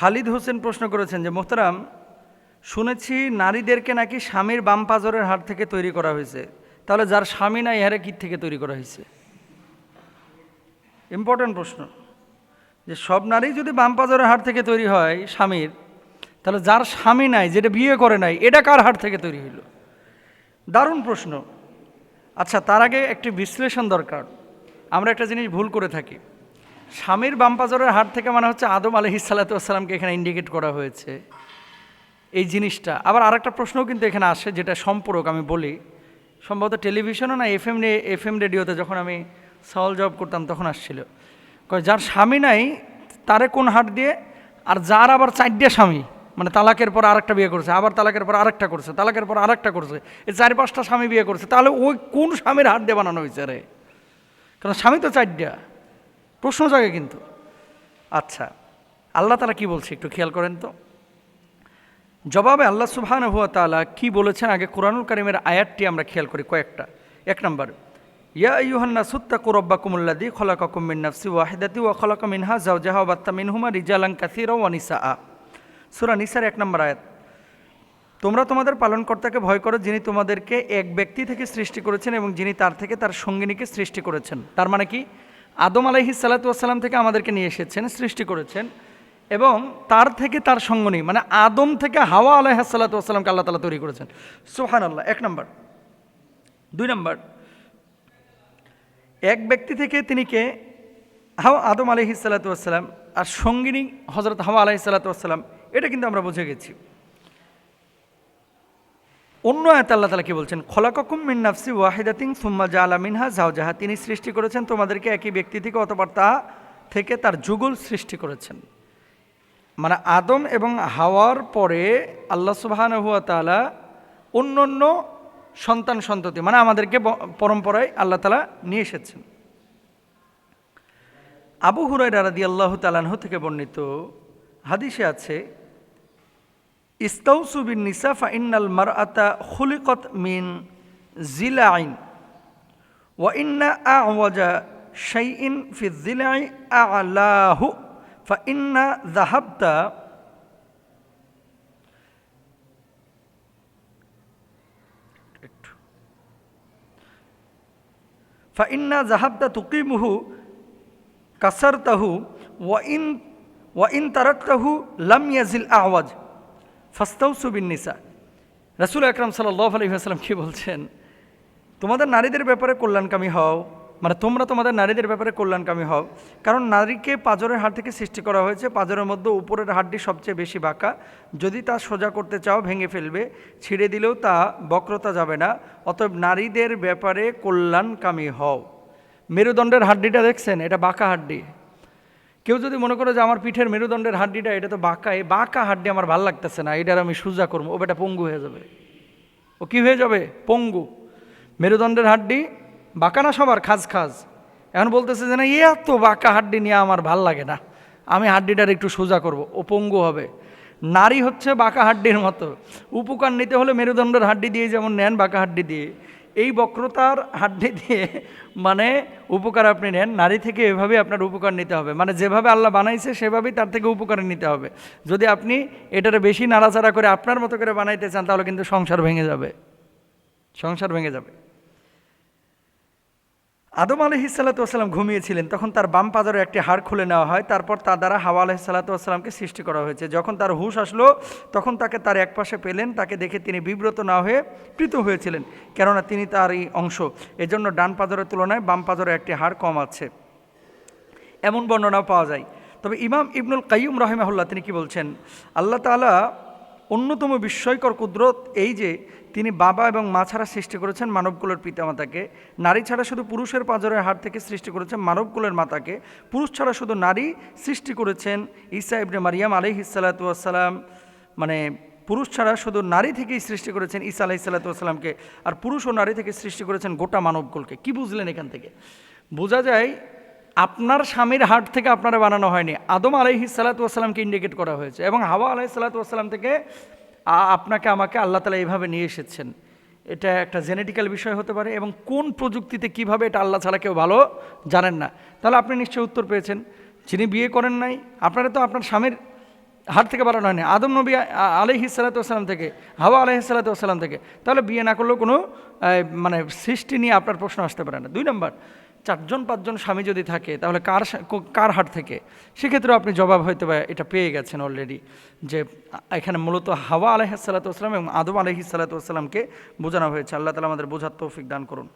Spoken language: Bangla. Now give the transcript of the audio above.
খালিদ হোসেন প্রশ্ন করেছেন যে, মোহতারাম, শুনেছি নারীদেরকে নাকি স্বামীর বাম পাজরের হাট থেকে তৈরি করা হয়েছে। তাহলে যার স্বামী নাই ইহারে কী থেকে তৈরি করা হয়েছে? ইম্পর্ট্যান্ট প্রশ্ন। যে, সব নারী যদি বাম পাজরের হাট থেকে তৈরি হয় স্বামীর, তাহলে যার স্বামী নাই, যেটা বিয়ে করে নাই, এটা কার হাট থেকে তৈরি হইল? দারুণ প্রশ্ন। আচ্ছা তার আগে একটি বিশ্লেষণ দরকার। আমরা একটা জিনিস ভুল করে থাকি। স্বামীর বামপাজরের হাট থেকে মানে হচ্ছে আদম আলহি সাল্লাতামকে এখানে ইন্ডিকেট করা হয়েছে। এই জিনিসটা। আবার আরেকটা প্রশ্নও কিন্তু এখানে আসে, যেটা সম্পূরক আমি বলি। সম্ভবত টেলিভিশনও না এফ এম এফ এম রেডিওতে যখন আমি সওয়াল জব করতাম তখন আসছিল। যার স্বামী নাই, তারে কোন হাট দিয়ে? আর যার আবার চারটে স্বামী মানে তালাকের পর আরেকটা বিয়ে করছে, আবার তালাকের পর আরেকটা করছে, তালাকের পর আরেকটা করছে, এই চার পাঁচটা স্বামী বিয়ে করছে, তাহলে ওই কোন স্বামীর হাট দিয়ে বানানো হয়েছে রে? কারণ স্বামী তো চারটা। প্রশ্ন জাগে কিন্তু। আচ্ছা আল্লাহ তালা কি বলছে একটু খেয়াল করেন তো? জবাবে আল্লাহ সুবহান হুয়া তালা কি বলেছেন? আগে কোরআনুল কারিমের আয়াতটি আমরা খেয়াল করি কয়েকটা। এক নম্বর, ইয়া ইউহান্না সুত্তা কুরব্বা কুমুল্লাদি খলাকা কুমিন নাফসি ওয়াহিদাতি ওয়া খলাকা মিনহা জাওজাহা বাত্তা মিনহুমা রিজালাং কাসিরা ওয়া নিসা আ সুরা নিসার এক নম্বর আয়াত, তোমরা তোমাদের পালনকর্তাকে ভয় করো যিনি তোমাদেরকে এক ব্যক্তি থেকে সৃষ্টি করেছেন এবং যিনি তার থেকে তার সঙ্গিনীকে সৃষ্টি করেছেন। তার মানে কি? আদম আলাইহি সাল্লাতুয়াসাল্লাম থেকে আমাদেরকে নিয়ে এসেছেন, সৃষ্টি করেছেন এবং তার থেকে তার সঙ্গ নেই মানে আদম থেকে হাওয়া আলাইহা সাল্লাতুয়াসাল্লামকে আল্লাহ তালা তৈরি করেছেন। সোহান আল্লাহ এক নম্বর। দুই নম্বর, এক ব্যক্তি থেকে তিনি কে? হাওয়া আদম আলহি সাল্লাতুয়াসাল্লাম আর সঙ্গিনী হজরত হাওয়া আলহি সাল্লাতুয়াসাল্লাম এটা কিন্তু আমরা বুঝে গেছি। অন্য আয়াত আল্লাহ তালা কি বলছেন? খোলাকুম মিন নাফসি ওয়াহিদাতিং সুম্মা জালা মিনহা জাহা তিনি সৃষ্টি করেছেন তোমাদেরকে একই ব্যক্তি থেকে অতবার তা থেকে তার যুগল সৃষ্টি করেছেন। মানে আদম এবং হাওয়ার পরে আল্লাহ সুবাহান হুয়া তালা অন্য অন্য সন্তান সন্ততি মানে আমাদেরকে পরম্পরায় আল্লাহ তালা নিয়ে এসেছেন। আবু হুরাই রাদি আল্লাহ তালানহ থেকে বর্ণিত হাদিসে আছে استوصوا بالنساء فإن المرأة خلقت من زلع. وإن أعوج شيء في الزلع أعلاه. فإن ذهبت فإن ذهبت تقيمه كسرته وإن وإن تركته لم يزل أعوج. ওয়া ইন ওয়া ইন তারাক্তাহু লাম ইয়াজিল আওয়াজ ফাস্তাউসু বিন নিসা রাসুল আকরাম সাল্লাহ আলহিহাস্লাম কী বলছেন? তোমাদের নারীদের ব্যাপারে কল্যাণকামী হও। মানে তোমরা তোমাদের নারীদের ব্যাপারে কল্যাণকামী হও। কারণ নারীকে পাজরের হাড় থেকে সৃষ্টি করা হয়েছে। পাজরের মধ্যে উপরের হাড্ডি সবচেয়ে বেশি বাঁকা। যদি তা সোজা করতে চাও, ভেঙে ফেলবে। ছিঁড়ে দিলেও তা বক্রতা যাবে না। অতএব নারীদের ব্যাপারে কল্যাণকামী হও। মেরুদণ্ডের হাড্ডিটা দেখছেন? এটা বাঁকা হাড্ডি কেউ যদি মনে করে যে আমার পিঠের মেরুদণ্ডের হাড্ডিটা, এটা তো বাঁকা, এই বাঁকা হাড্ডি আমার ভালো লাগতেছে না এটার আমি সোজা করব, ও বেটা পঙ্গু হয়ে যাবে। ও কি হয়ে যাবে? পঙ্গু। মেরুদণ্ডের হাড্ডি বাঁকা না সবার? খাজ খাজ। এখন বলতেছে যে না, এ এত বাঁকা হাড্ডি নিয়ে আমার ভালো লাগে না। আমি হাড্ডিটার একটু সোজা করব, ও পঙ্গু হবে। নারী হচ্ছে বাঁকা হাড্ডির মতো। উপকার নিতে হলে মেরুদণ্ডের হাড্ডি দিয়ে যেমন নেন, বাঁকা হাড্ডি দিয়ে। এই বক্রতার হাড্ডি দিয়ে মানে উপকার আপনি নেন। নারী থেকে এভাবেই আপনার উপকার নিতে হবে। মানে যেভাবে আল্লাহ বানাইছে, সেভাবেই তার থেকে উপকার নিতে হবে। যদি আপনি এটার বেশি নাড়াচাড়া করে আপনার মতো করে বানাইতে চান, তাহলে কিন্তু সংসার ভেঙে যাবে। সংসার ভেঙে যাবে। আদম আলহি সাল্লাতাম ঘুমিয়েছিলেন, তখন তার বাম পাজরের একটি হাড় খুলে নেওয়া হয়। তারপর তার দ্বারা হাওয়া আলহি সাল্লাতামকে সৃষ্টি করা হয়েছে। যখন তার হুশ আসলো, তখন তাকে তার এক পাশে পেলেন। তাকে দেখে তিনি বিব্রত না হয়ে প্রীত হয়েছিলেন, কেননা তিনি তার এই অংশ। এজন্য ডান পাজরের তুলনায় বাম পাজরে একটি হাড় কম আছে। এমন বর্ণনাও পাওয়া যায়। তবে ইমাম ইবনুল কাইয়ুম রহিমাহুল্লাহ তিনি কি বলছেন? আল্লাহ তাআলা অন্যতম বিস্ময়কর কুদরত এই যে, তিনি বাবা এবং মা ছাড়া সৃষ্টি করেছেন মানবকুলের পিতামাতাকে। নারী ছাড়া শুধু পুরুষের পাজরের হাট থেকে সৃষ্টি করেছেন মানবকুলের মাতাকে। পুরুষ ছাড়া শুধু নারী সৃষ্টি করেছেন ঈসা ইবনে মারিয়াম আলি আলহিসাল্লাতুয়াসাল্লাম মানে পুরুষ ছাড়া শুধু নারী থেকেই সৃষ্টি করেছেন ঈসা আলাইসাল্লাতুয়াসাল্লামকে আর পুরুষ ও নারী থেকে সৃষ্টি করেছেন গোটা মানবকুলকে। কি বুঝলেন এখান থেকে? বোঝা যায় আপনার স্বামীর হাট থেকে আপনারা বানানো হয়নি। আদম আলাইহি সালাতামকে ইন্ডিকেট করা হয়েছে এবং হাওয়া আলাহি সালাতাম থেকে আপনাকে, আমাকে আল্লাহ তালা এইভাবে নিয়ে এসেছেন। এটা একটা জেনেটিক্যাল বিষয় হতে পারে এবং কোন প্রযুক্তিতে কীভাবে এটা আল্লাহ ছাড়া কেউ ভালো জানেন না। তাহলে আপনি নিশ্চয়ই উত্তর পেয়েছেন। যিনি বিয়ে করেন নাই, আপনারা তো আপনার স্বামীর হাট থেকে বাড়ানো হয়নি। আদম নবী আলহি সালাতাম থেকে, হাওয়া আলহি সালাতাম থেকে। তাহলে বিয়ে না করলেও কোনো মানে সৃষ্টি নিয়ে আপনার প্রশ্ন আসতে পারে না। দুই নম্বর চারজন, পাঁচজন স্বামী যদি থাকে, তাহলে কার কার হাট থেকে? সেক্ষেত্রেও আপনি জবাব হয়তো বা এটা পেয়ে গেছেন অলরেডি যে এখানে মূলত হাওয়া আলহ সালাতাম এবং আদম আলহি সালাতামকে বোঝানো হয়েছে। আল্লাহ তালা আমাদের বোঝার তৌফিক দান করুন।